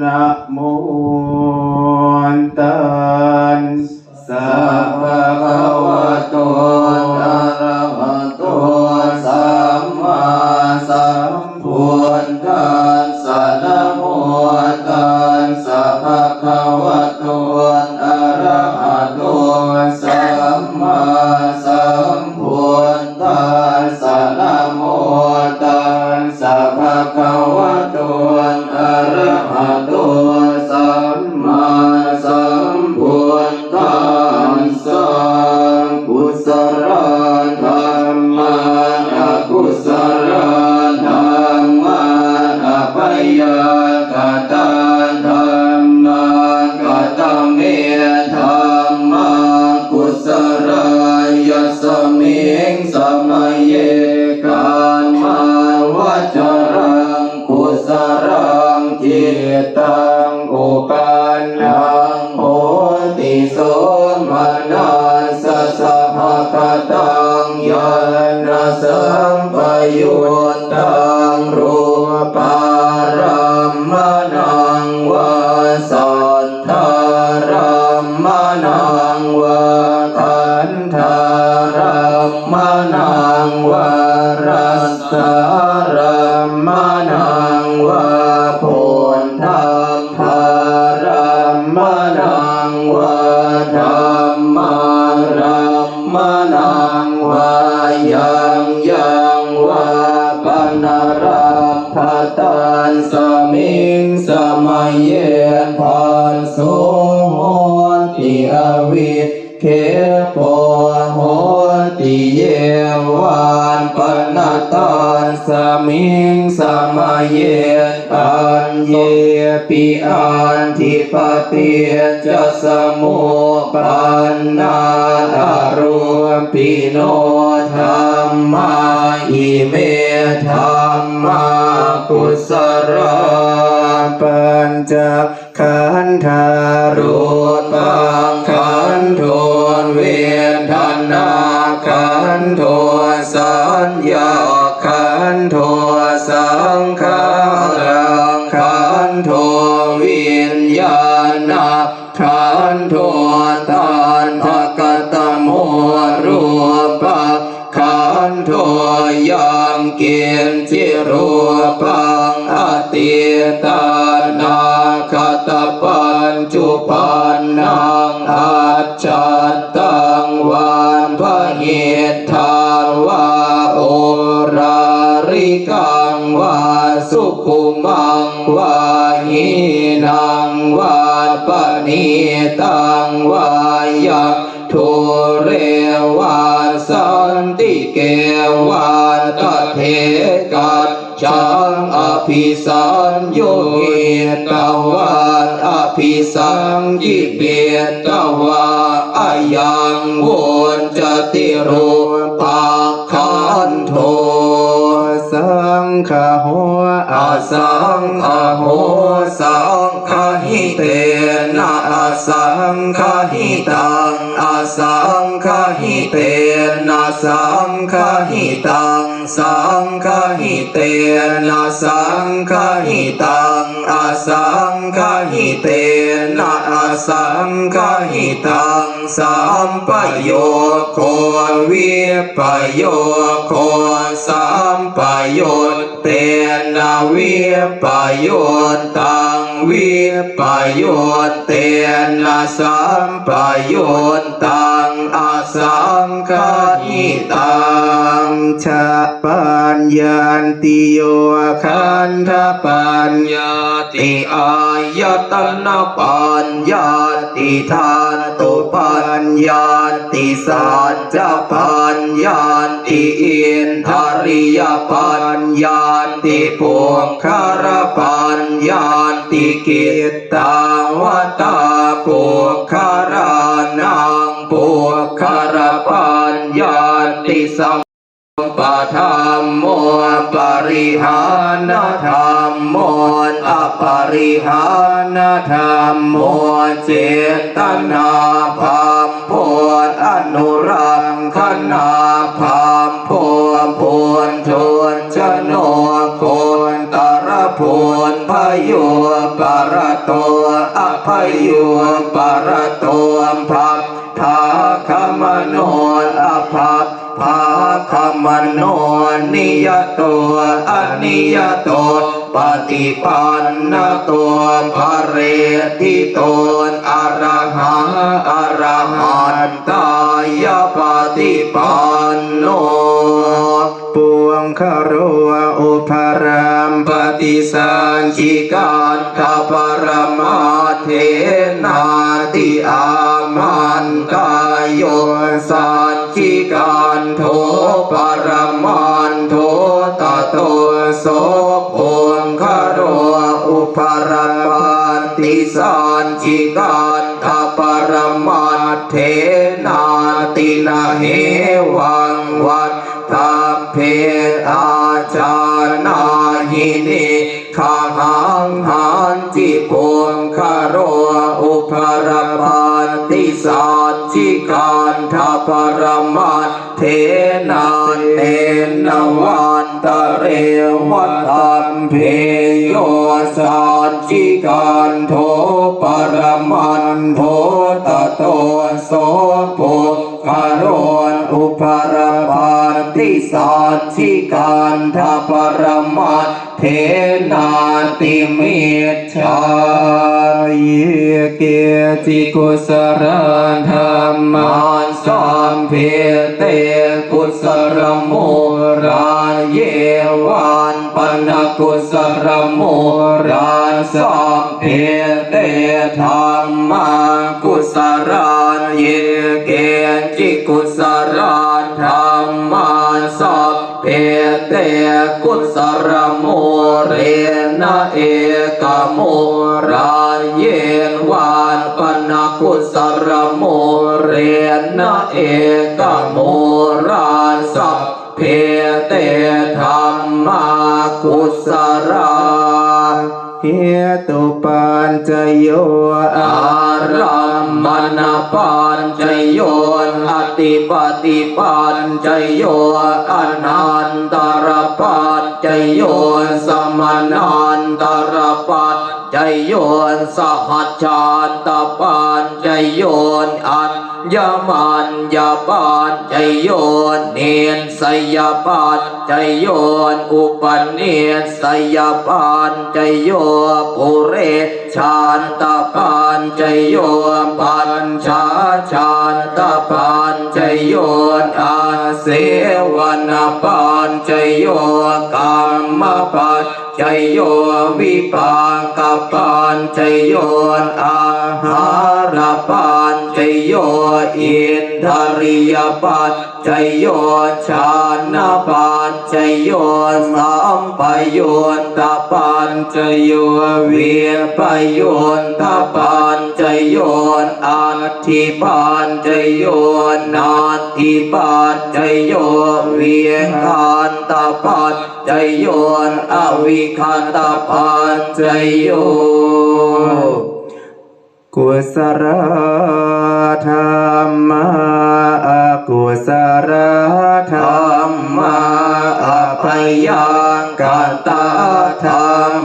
นะโมตัสสะภะคะวะ สมนัสสะสัพพะตังยานาสัมปยุตตังรูปารามนังวาสันทารามนังวาคันธารามนังวารัสสารามนังวา รัม เยวานปนตันสมิงสมัยเยตันเยปิอันทิปติจะสมุปันนาตารวมปิโนธรรมาอิเมธรรมากุศลปัญจขันธารูปังขันโท ปังอติตานาคตปัญจุปันนังอาจัตตังวันพระเหตทาวาโอราริกังวาสุขุมังวาหินังวาปณิตังวายะทุเรวาสันติเกวาตเทกัจ จังอภิสัญโยเกตวาอภิสังยิเบตวะอายังวนจติรุปักขันโทสังขโหอาสังขโหสัง นะอาสังฆหิตังอาสังฆหิเตนะสังฆหิตังสังฆหิเตนะสังฆหิตังอาสังฆหิเตนะอาสังฆหิตังสัมปโยโควิปโยโคสัมปโยเตนะวิปโยตัง วิปโยตเตนะสัมปโยตตังอาสังฆา ตังชะปัญญาติโยคันธปัญญาติอายตนะปัญญาติทานตุปัญญาติสัจจปัญญาติอินทริยปัญญาติปุคารปัญญาติกิตตาวตาปุคา ติสัมปะธรรมโมปริหานธรรมโมอปริหานธรรมโมเจตนาภามโพอนุรังคณาภามโพ มโนนิยโตอนิยโตปฏิปันนโตภเรติโตอรหังอรหันตายปฏิปันโนปวงคารวะอุปรามปฏิสันจิการทปรมาเทนาติอามันกายโยสา ปรมันโทตโตโสปวงคารวอุปารามปฏิสันจิการทปรมาเทนาตินาเหวังวัดตาเพอาจานาหินิขาหังหันจิปวงคารวอุปรปันติสานจิการทปรมั เทนาเตนวันตะเรวัตัมเพโยสานจิกันโทปรมันโทตโตโสปุคารวนอุปรปันติสานจิกันทปรมัน เทนาติมิจฉายเกจิกุสรธรรมันสัมเพเตกุสรโมราเยวันปนกุสรโมราสัมเพเตธรรมากุสรานเยเกจิกุสรธรรมันสัมเพเตกุสรโม เรนะเอกโมราเยนวานปนกุสรโมเรนะเอกโมราสัพเพเตธรรมากุสรา เหตุปัญจโยอารัมมณปัญจโยอติปติปัญจโยอนันตรปัญจโยสมนันตรปัญ จโยนสหัจจานตปัญจโยนอัญญมันยปัญจโยนเนียนสยปัญจโยนอุปเนียนสยปัญจโยปุเรชานตปัญจโยปัญชาชานตปัญจโยนอาเสวนปัญจโยกรรมปัญ จโยวิปากปัญจโยอาหารปา จโยอินทริยปัญจโยชานะปัญจโยสัมปยุนตปัญจโยเวียปยุนตปัญจโยอัตถิปัญจโยนาทิปัญจโยเวียงคันตปัญจโยอวิคันตปัญจโยกุศล ธรรมาอกุศลธรรมาอภัยยังกันตาธรรม